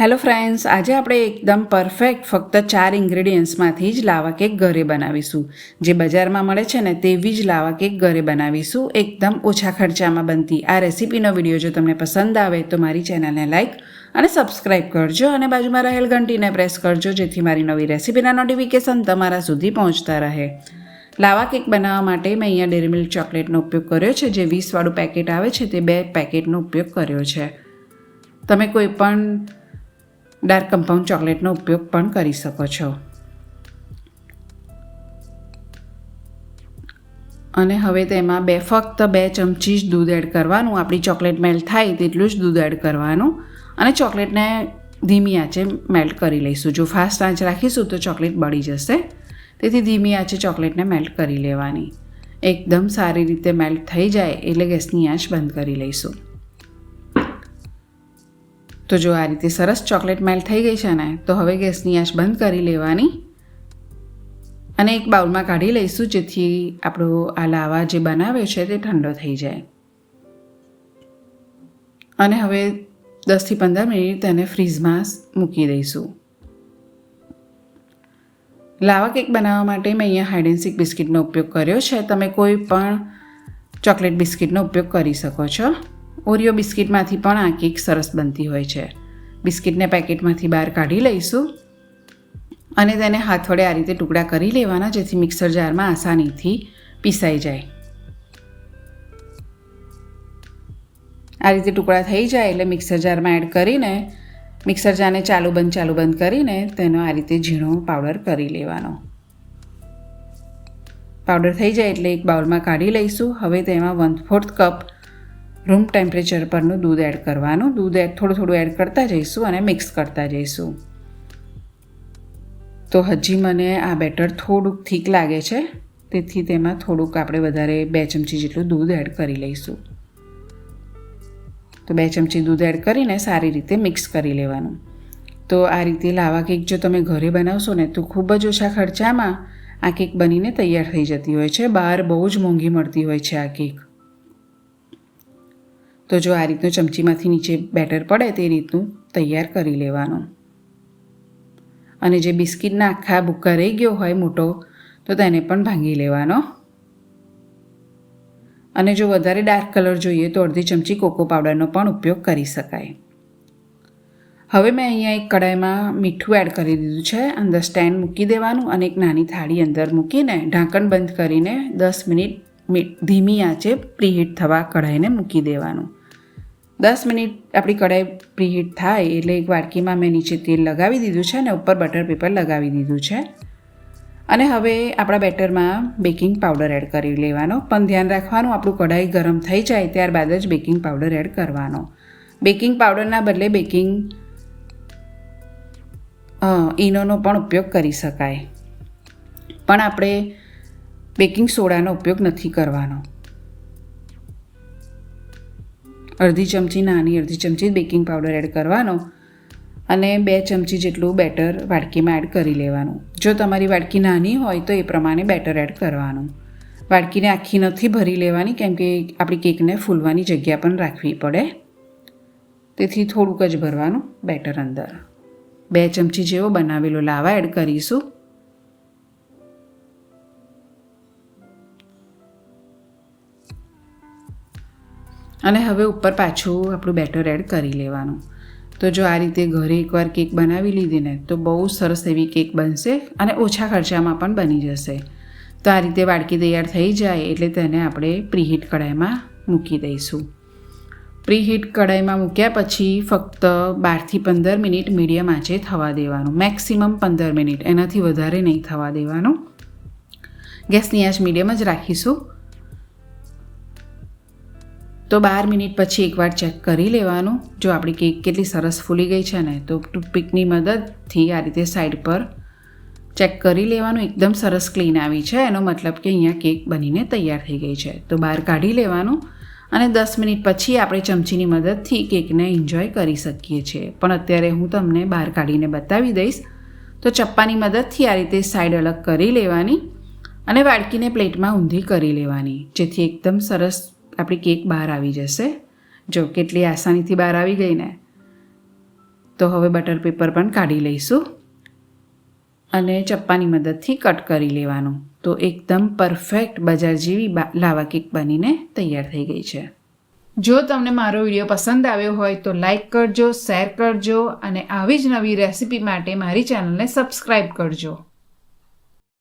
Hello friends આજે આપણે એકદમ પરફેક્ટ ફક્ત ચાર ઇન્ગ્રેડિયન્ટ્સમાંથી જ લાવા કેક ઘરે બનાવીશું. જે બજારમાં મળે છે ને તેવી જ લાવા કેક ઘરે બનાવીશું. એકદમ ઓછા ખર્ચામાં બનતી આ રેસીપીનો વીડિયો જો તમને પસંદ આવે તો મારી ચેનલને લાઇક અને સબસ્ક્રાઇબ કરજો અને બાજુમાં રહેલ ઘંટીને પ્રેસ કરજો જેથી મારી નવી રેસીપીના નોટિફિકેશન તમારા સુધી પહોંચતા રહે. લાવા કેક બનાવવા માટે મેં અહીંયા ડેરી મિલ્ક ચોકલેટનો ઉપયોગ કર્યો છે. જે વીસવાળું પેકેટ આવે છે તે બે પેકેટનો ઉપયોગ કર્યો છે. તમે કોઈ પણ ડાર્ક કમ્પાઉન્ડ ચોકલેટનો ઉપયોગ પણ કરી શકો છો. અને હવે તેમાં બે, ફક્ત બે ચમચી જ દૂધ એડ કરવાનું. આપણી ચોકલેટ મેલ્ટ થાય તેટલું જ દૂધ એડ કરવાનું. અને ચોકલેટને ધીમી આંચે મેલ્ટ કરી લઈશું. જો ફાસ્ટ આંચ રાખીશું તો ચોકલેટ બળી જશે. તેથી ધીમી આંચે ચોકલેટને મેલ્ટ કરી લેવાની. એકદમ સારી રીતે મેલ્ટ થઈ જાય એટલે ગેસની આંચ બંધ કરી લઈશું. તો જો આ રીતે સરસ ચોકલેટ મેલ્ટ થઈ ગઈ છે ને, તો હવે ગેસની આંચ બંધ કરી લેવાની અને એક બાઉલમાં કાઢી લઈશું જેથી આપણો આ લાવા જે બનાવે છે તે ઠંડો થઈ જાય. અને હવે દસથી પંદર મિનિટ તેને ફ્રીઝમાં મૂકી દઈશું. લાવા કેક બનાવવા માટે મેં અહીંયા હાઇડેન્સિક બિસ્કિટનો ઉપયોગ કર્યો છે. તમે કોઈ પણ ચોકલેટ બિસ્કિટનો ઉપયોગ કરી શકો છો. ઓરિયો બિસ્કિટમાંથી પણ આ કેક સરસ બનતી હોય છે. બિસ્કિટને પેકેટમાંથી બહાર કાઢી લઈશું અને તેને હાથ વડે આ રીતે ટુકડા કરી લેવાના, જેથી મિક્સર જારમાં આસાનીથી પીસાઈ જાય. આ રીતે ટુકડા થઈ જાય એટલે મિક્સર જારમાં એડ કરીને, મિક્સર જારને ચાલુ બંધ ચાલુ બંધ કરીને તેનો આ રીતે ઝીણો પાવડર કરી લેવાનો. પાવડર થઈ જાય એટલે એક બાઉલમાં કાઢી લઈશું. હવે તેમાં one fourth cup room temperature પરનું દૂધ એડ કરવાનું. દૂધ એડ થોડું થોડું એડ કરતા જઈશું અને મિક્સ કરતા જઈશું. તો હજી મને આ બેટર થોડુંક થીક લાગે છે. તેથી તેમાં થોડુંક આપણે વધારે બે ચમચી જેટલું દૂધ એડ કરી લઈશું. તો બે ચમચી દૂધ એડ કરીને સારી રીતે મિક્સ કરી લેવાનું. તો આ રીતે લાવા કેક જો તમે ઘરે બનાવશો ને તો ખૂબ જ ઓછા ખર્ચામાં આ કેક બનીને તૈયાર થઈ જતી હોય છે. બહાર બહુ જ મોંઘી મળતી હોય છે આ કેક. તો જો આ રીતનું ચમચીમાંથી નીચે બેટર પડે તે રીતનું તૈયાર કરી લેવાનું. અને જે બિસ્કિટના આખા ભૂક્કા રહી ગયો હોય મોટો, તો તેને પણ ભાંગી લેવાનો. અને જો વધારે ડાર્ક કલર જોઈએ તો અડધી ચમચી કોકો પાવડરનો પણ ઉપયોગ કરી શકાય. હવે મેં અહીંયા એક કડાઈમાં મીઠું એડ કરી દીધું છે. અંદર સ્ટેન્ડ મૂકી દેવાનું અને એક નાની થાળી અંદર મૂકીને ઢાંકણ બંધ કરીને દસ મિનિટ ધીમી આંચે પ્રીહીટ થવા કઢાઈને મૂકી દેવાનું. દસ મિનિટ આપણી કઢાઈ પ્રીહીટ થાય એટલે એક વાડકીમાં મેં નીચે તેલ લગાવી દીધું છે અને ઉપર બટર પેપર લગાવી દીધું છે. અને હવે આપણા બેટરમાં બેકિંગ પાવડર એડ કરી લેવાનો. પણ ધ્યાન રાખવાનું, આપણું કઢાઈ ગરમ થઈ જાય ત્યારબાદ જ બેકિંગ પાવડર એડ કરવાનો. બેકિંગ પાવડરના બદલે બેકિંગ ઈનોનો પણ ઉપયોગ કરી શકાય. પણ આપણે બેકિંગ સોડાનો ઉપયોગ નથી કરવાનો. અડધી ચમચી નાની, અડધી ચમચી બેકિંગ પાવડર એડ કરવાનો અને બે ચમચી જેટલું બેટર વાડકીમાં એડ કરી લેવાનું. જો તમારી વાડકી નાની હોય તો એ પ્રમાણે બેટર એડ કરવાનું. વાડકીને આખી નથી ભરી લેવાની, કેમ કે આપણી કેકને ફૂલવાની જગ્યા પણ રાખવી પડે. તેથી થોડુંક જ ભરવાનું બેટર અંદર. બે ચમચી જેવો બનાવેલો લાવા એડ કરીશું. અને હવે ઉપર પાછું આપણું બેટર એડ કરી લેવાનું. તો જો આ રીતે ઘરે એકવાર કેક બનાવી લીધી ને, તો બહુ સરસ એવી કેક બનશે અને ઓછા ખર્ચામાં પણ બની જશે. તો આ રીતે વાડકી તૈયાર થઈ જાય એટલે તેને આપણે પ્રીહીટ કઢાઈમાં મૂકી દઈશું. પ્રીહીટ કઢાઈમાં મૂક્યા પછી ફક્ત બારથી પંદર મિનિટ મીડિયમ આંચે થવા દેવાનું. મેક્સિમમ પંદર મિનિટ, એનાથી વધારે નહીં થવા દેવાનું. ગેસની આંચ મીડિયમ જ રાખીશું. તો બાર મિનિટ પછી એકવાર ચેક કરી લેવાનું. જો આપણી કેક કેટલી સરસ ફૂલી ગઈ છે ને, તો ટૂથપીકની મદદથી આ રીતે સાઈડ પર ચેક કરી લેવાનું. એકદમ સરસ ક્લીન આવી છે. એનો મતલબ કે અહીંયા કેક બનીને તૈયાર થઈ ગઈ છે. તો બહાર કાઢી લેવાનું અને દસ મિનિટ પછી આપણે ચમચીની મદદથી કેકને એન્જોય કરી શકીએ છીએ. પણ અત્યારે હું તમને બહાર કાઢીને બતાવી દઈશ. તો ચપ્પાની મદદથી આ રીતે સાઈડ અલગ કરી લેવાની અને વાડકીને પ્લેટમાં ઊંધી કરી લેવાની, જેથી એકદમ સરસ આપણી કેક બહાર આવી જશે. જો કેટલી આસાનીથી બહાર આવી ગઈ ને, તો હવે બટર પેપર પણ કાઢી લઈશું. અને ચપ્પાની મદદથી કટ કરી લેવાનું. તો એકદમ પરફેક્ટ બજાર જેવી લાવા કેક બનીને તૈયાર થઈ ગઈ છે. જો તમને મારો વીડિયો પસંદ આવ્યો હોય તો લાઇક કરજો, શેર કરજો અને આવી જ નવી રેસિપી માટે મારી ચેનલને સબસ્ક્રાઈબ કરજો.